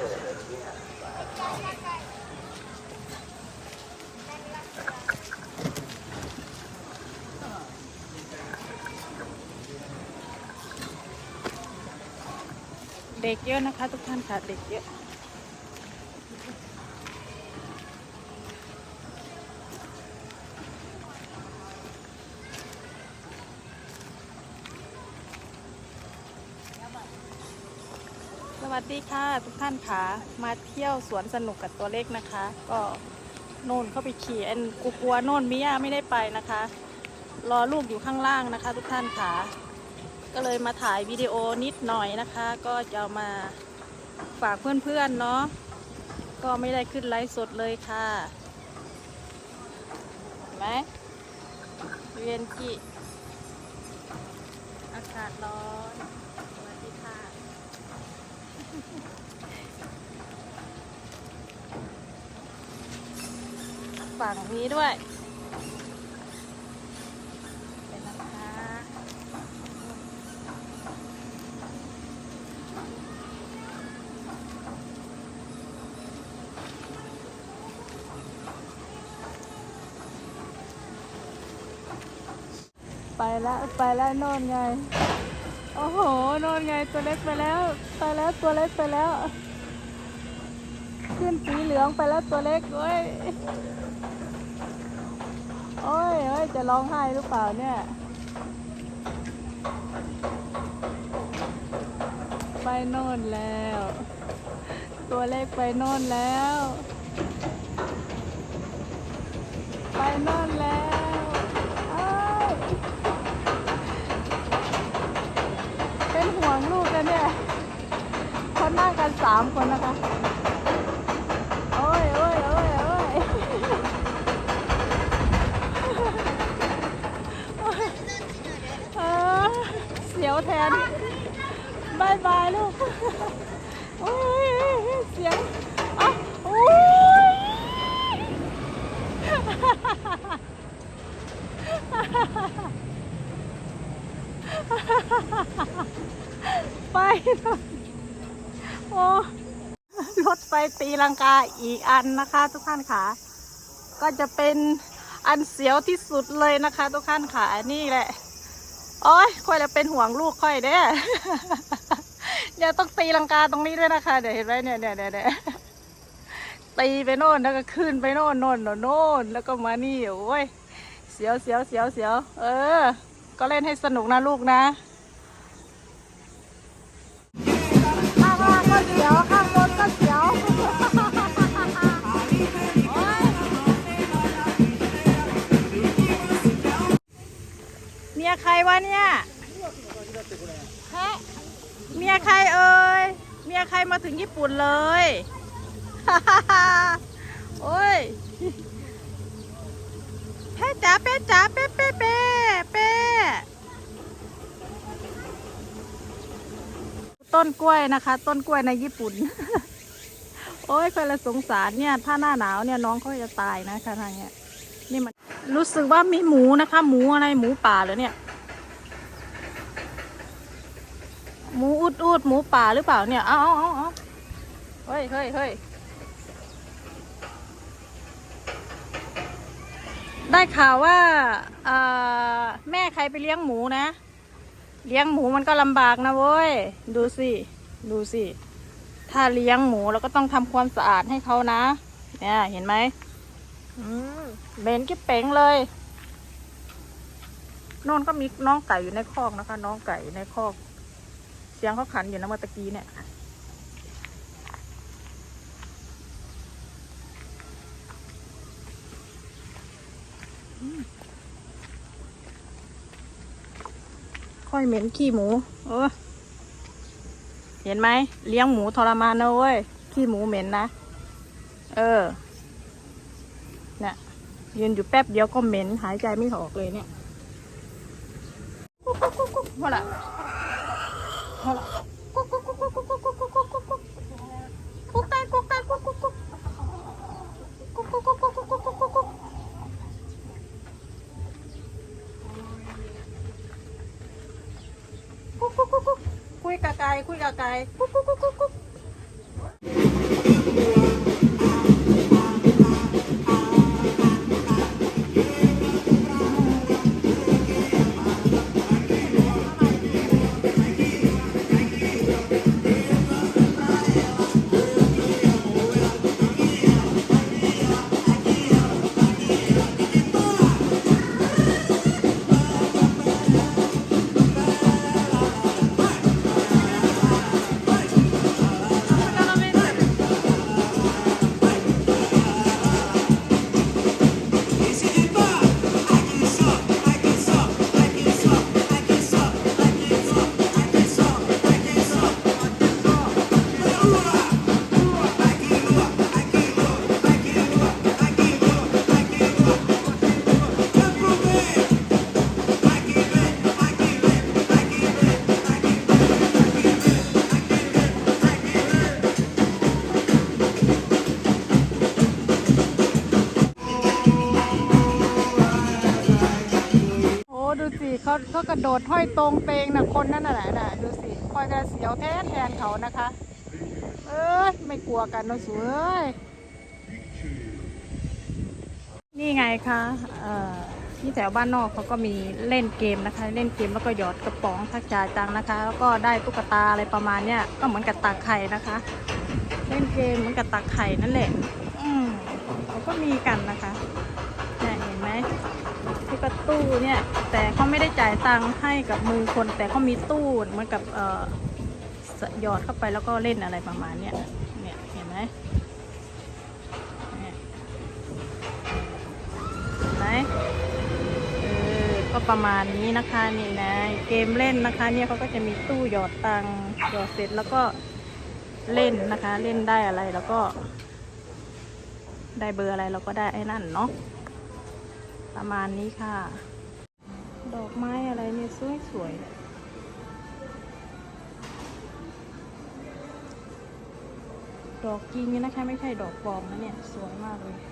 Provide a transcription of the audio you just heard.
เด็กเยอะนะคะทุกท่านค่ะ เด็กเยอะ วัสดีค่ะทุกท่านค่ะมาเที่ยวสวนสนุกกับตัวเล็กนะคะ ก็โน่นเข้าไปขี่อันกูกลัวโน่นมิยาไม่ได้ไปนะคะ รอลูกอยู่ข้างล่างนะคะ ทุกท่านค่ะ ก็เลยมาถ่ายวิดีโอนิดหน่อยนะคะ ก็จะมาฝากเพื่อนๆเนาะก็ไม่ได้ขึ้นไลฟ์สดเลยค่ะเห็นไหมเวียนกีอากาศร้อนสวัสดีค่ะ ฝั่งนี้ด้วยเป็นนะคะไปแล้วไปแล้วน่นไง อ้โหน่นไงตัวเล็กไปแล้ว ไปแล้วตัวเล็กไปแล้ว ขึ้นสีเหลืองไปแล้วตัวเล็กเว้ยโอ้ยเอ้ย จะร้องไห้หรือเปล่าเนี่ย ไปโน่นแล้ว ตัวเล็กไปโน่นแล้ว Ampon na ka. Ah. รถไฟตีลังกาอีกอันนะคะ ทุกท่านค่ะ ก็จะเป็นอันเสียวที่สุดเลยนะคะ ทุกท่านค่ะนี่แหละโอ้ยค่อยจะเป็นห่วงลูกค่อยเด้เดี๋ยวต้องตีลังกาตรงนี้ด้วยนะคะ เดี๋ยวเห็นไหมเนี่ยเนี่ยเนี่ยเนี่ยตีไปโน่นแล้วก็ขึ้นไปโน่นโน่นโน่นโน่นแล้วก็มานี่โอ้ยเสียวเสียวเสียวเสียวเออ ก็เล่นให้สนุกนะลูกนะ วะเนี่ยเมียใครเอ่ยเมียใครมาถึงญี่ปุ่นเลยโอ้ยแพ่จ๋าแพ่จ๋าแพ่แพ่แพ่แพ่ต้นกล้วยนะคะ ต้นกล้วยในญี่ปุ่น โอ้ยใครละสงสารเนี่ย ถ้าหน้าหนาวเนี่ยน้องเขาจะตายนะคะทางเนี้ยนี่มันรู้สึกว่ามีหมูนะคะ หมูอะไรหมูป่าเหรอเนี่ย หมูอุดอุดหมูป่าหรือเปล่าเนี่ย เอาเอาเอาเอาเฮ้ยเฮ้ยเฮ้ยได้ข่าวว่าแม่ใครไปเลี้ยงหมูนะ เลี้ยงหมูมันก็ลำบากนะเว้ย ดูสิ ดูสิ ถ้าเลี้ยงหมูเราก็ต้องทำความสะอาดให้เขานะ เนี่ยเห็นไหมเหม็นกิ๊บเป๋งเลยโน่นก็มีน้องไก่อยู่ในคอกนะคะ น้องไก่ในคอก สียงเขาขันอยู่นะเมื่อตะกี้เนี่ยค่อยเหม็นขี้หมู เออเห็นไหม เลี้ยงหมูทรมานนะเว้ย ขี้หมูเหม็นนะ เออเนี่ยยืนอยู่แป๊บเดียวก็เหม็น หายใจไม่ออกเลยเนี่ยกุ๊กกุ๊กกุ๊กกุ๊กพอละ พอละกุ๊กกุ๊กกุ๊กกุ๊กกุ๊กกุ๊กกุ๊กกุ๊กกุ๊กกุ๊กกุ๊กกุ๊กไก่กุ๊กไก่กุ๊กกุ๊กกุ๊กกุ๊กกุ๊กกุ๊ เขาเขากระโดดห้อยตรงเตงนะคนนั่นน่ะแหละน่ะดูสิคอยกระเสียวแทนแทนเขานะคะ เอ้ยไม่กลัวกันนอะสวยนี่ไงคะเอ่อที่แถวบ้านนอกเขาก็มีเล่นเกมนะคะ เล่นเกมแล้วก็หยอดกระป๋องทักจ่าจังนะคะ แล้วก็ได้ตุ๊กตาอะไรประมาณเนี้ยก็เหมือนกับตักไข่นะคะ เล่นเกมเหมือนกับตักไข่นั่นแหละ อืมเขาก็มีกันนะคะเนี่ยเห็นไหม ที่ประตู้เนี่ย แต่เขาไม่ได้จ่ายตังค์ให้กับมือคน แต่เขามีตู้เหมือนกับเอ่อหยอดเข้าไปแล้วก็เล่นอะไรประมาณเนี้ยเนี่ยเห็นไหมเนี่ยเห็นไหมเออก็ประมาณนี้นะคะนี่นะเกมเล่นนะคะ เนี่ยเขาก็จะมีตู้หยอดตังค์หยอดเสร็จแล้วก็เล่นนะคะ เล่นได้อะไรแล้วก็ ได้เบอร์อะไรเราก็ได้ไอ้นั่นเนาะ ประมาณนี้ค่ะ ดอกไม้อะไรเนี่ยสวยสวยๆดอกจริงนะคะ ไม่ใช่ดอกปลอมนะเนี่ย สวยมากเลย